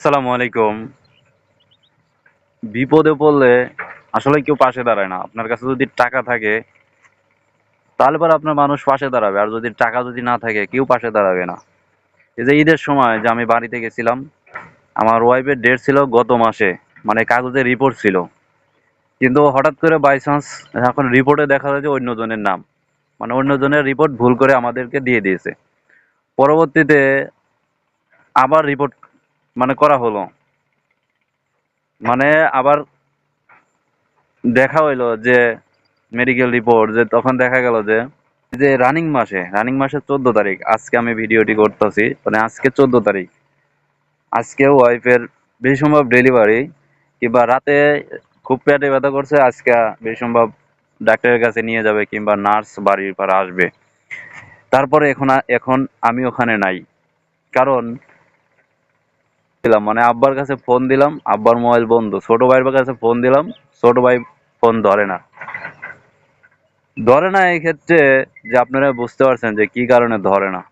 আসসালামু আলাইকুম। বিপদে পড়লে আসলে কেউ পাশে দাঁড়ায় না। আপনার কাছে যদি টাকা থাকে, তাহলে পরে আপনার মানুষ পাশে দাঁড়াবে। আর যদি টাকা যদি না থাকে, কেউ পাশে দাঁড়াবে না। এই যে ঈদের সময় যে আমি বাড়িতে গেছিলাম, আমার ওয়াইফের ডেট ছিল গত মাসে। মানে কাগজে রিপোর্ট ছিল। কিন্তু হঠাৎ করে বাই চান্স এখন রিপোর্টে দেখা যায় যে অন্যজনের নাম। মানে অন্যজনের রিপোর্ট ভুল করে আমাদেরকে দিয়ে দিয়েছে। পরবর্তীতে আবার রিপোর্ট মানে করা হলো। মানে আবার দেখা হইল যে মেডিকেল রিপোর্ট যে তখন দেখা গেল যে যে রানিং মাসে রানিং মাসের চোদ্দ তারিখ, আজকে আমি ভিডিওটি করতেছি মানে আজকে চোদ্দ তারিখ। আজকে ওয়াইফের বেশি সম্ভব ডেলিভারি কিংবা রাতে খুব পেটে ব্যথা করছে, আজকে বেশি সম্ভব ডাক্তারের কাছে নিয়ে যাবে, কিংবা নার্স বাড়ির পর আসবে। তারপরে এখন এখন আমি ওখানে নাই। কারণ দিলাম। মানে আব্বার কাছে ফোন দিলাম, আব্বার মোবাইল বন্ধ। ছোট ভাইয়ের কাছে ফোন দিলাম, ছোট ভাই ফোন ধরে না। ধরে না এই ক্ষেত্রে যে আপনারা বুঝতে পারছেন যে কি কারণে ধরে না।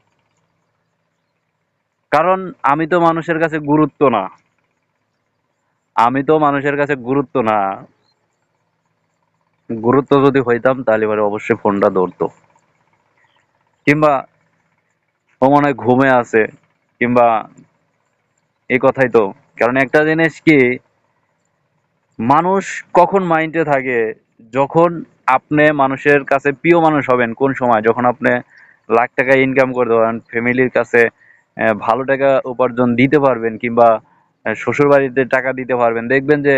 কারণ আমি তো মানুষের কাছে গুরুত্ব না। আমি তো মানুষের কাছে গুরুত্ব না। গুরুত্ব যদি হইতাম, তাহলে এবারে অবশ্যই ফোনটা ধরতো। কিংবা ও মনে ঘুমে আছে, কিংবা এই কথাই তো। কারণ একটা জিনিস কি মানুষ কখন মাইন্ডে থাকে যখন আপনি মানুষের কাছে প্রিয় মানুষ হবেন? কোন সময়? যখন আপনি লাখ টাকা ইনকাম করতে পারবেন ফ্যামিলির কাছে ভালো টাকা উপার্জন দিতে পারবেন কিংবা আহ, শ্বশুর বাড়িতে টাকা দিতে পারবেন দেখবেন যে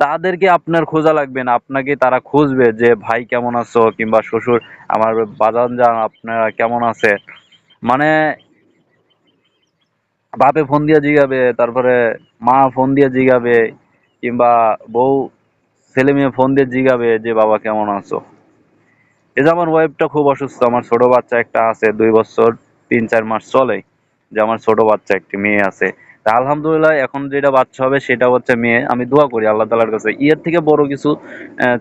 তাদেরকে আপনার খোঁজা লাগবে আপনাকে তারা খুঁজবে যে ভাই কেমন আছো? কিংবা শ্বশুর আমার বাজান যান আপনারা কেমন আছে? মানে বাপে ফোন দিয়ে জিগাবে, তারপরে মা ফোন দিয়ে জিগাবে, কিংবা বউ ছেলে মেয়ে ফোন দিয়ে জিগাবে যে, বাবা, কেমন আছো? এই যে আমার ওয়াইফটা খুব অসুস্থ, আমার ছোট বাচ্চা একটা আছে, দুই বছর, তিন, চার মাস চলে যে, আমার ছোট বাচ্চা একটি মেয়ে আছে। তা আলহামদুলিল্লাহ, এখন যেটা বাচ্চা হবে সেটা হচ্ছে মেয়ে। আমি দোয়া করি আল্লাহ তালার কাছে। ইয়ের থেকে বড় কিছু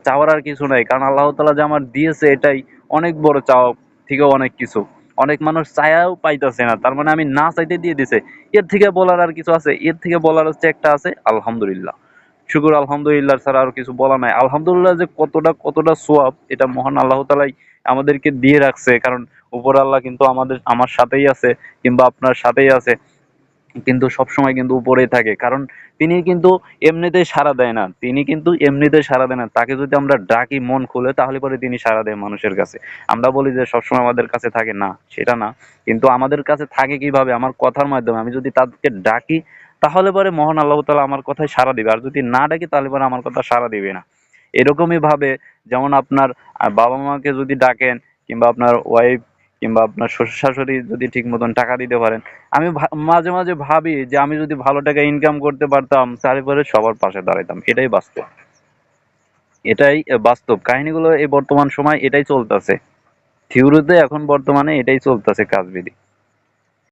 চাওয়ার আর কিছু নাই। কারণ আল্লাহ তালা যে আমার দিয়েছে এটাই অনেক বড় চাওয়া, থেকেও অনেক কিছু। অনেক মানুষ চায়াও পাইতেছে না। তার মানে আমি না চাইতে দিয়ে দিছে। এর থেকে বলার আর কিছু আছে? এর থেকে বলার হচ্ছে একটা আছে, আলহামদুলিল্লাহ। শুকুর আলহামদুলিল্লাহ ছাড়া আর কিছু বলা নাই। আলহামদুলিল্লাহ যে কতটা কতটা সোয়াব, এটা মহান আল্লাহ তালাই আমাদেরকে দিয়ে রাখছে। কারণ উপর আল্লাহ কিন্তু আমাদের, আমার সাথেই আছে, কিংবা আপনার সাথেই আছে। কিন্তু সব সময় কিন্তু উপরেই থাকে। কারণ তিনি কিন্তু এমনিতেই সাড়া দেয় না। তিনি কিন্তু এমনিতেই সাড়া দেয় না। তাকে যদি আমরা ডাকি মন খুলে, তাহলে পরে তিনি সাড়া দেয় মানুষের কাছে। আমরা বলি যে, সবসময় আমাদের কাছে থাকে। না, সেটা না। কিন্তু আমাদের কাছে থাকে কীভাবে? আমার কথার মাধ্যমে। আমি যদি তাদেরকে ডাকি, তাহলে পরে মহান আল্লাহ তাআলা আমার কথায় সাড়া দিবে। আর যদি না ডাকি, তাহলে পরে আমার কথা সাড়া দিবে না। এরকমই ভাবে, যেমন আপনার বাবা মাকে যদি ডাকেন, কিংবা আপনার ওয়াইফ কিংবা আপনার শ্বশুর শাশুড়ি যদি ঠিক মতন টাকা দিতে পারেন, আমি মাঝে মাঝে ভাবি যে আমি যদি ভালো টাকা ইনকাম করতে পারতাম চারিপারে সবার পাশে দাঁড়াইতাম। এটাই বাস্তব। এটাই বাস্তব। কাহিনীগুলো এই বর্তমান সময় এটাই চলতেছে। থিওরিতে এখন বর্তমানে এটাই চলতেছে কাজবিধি।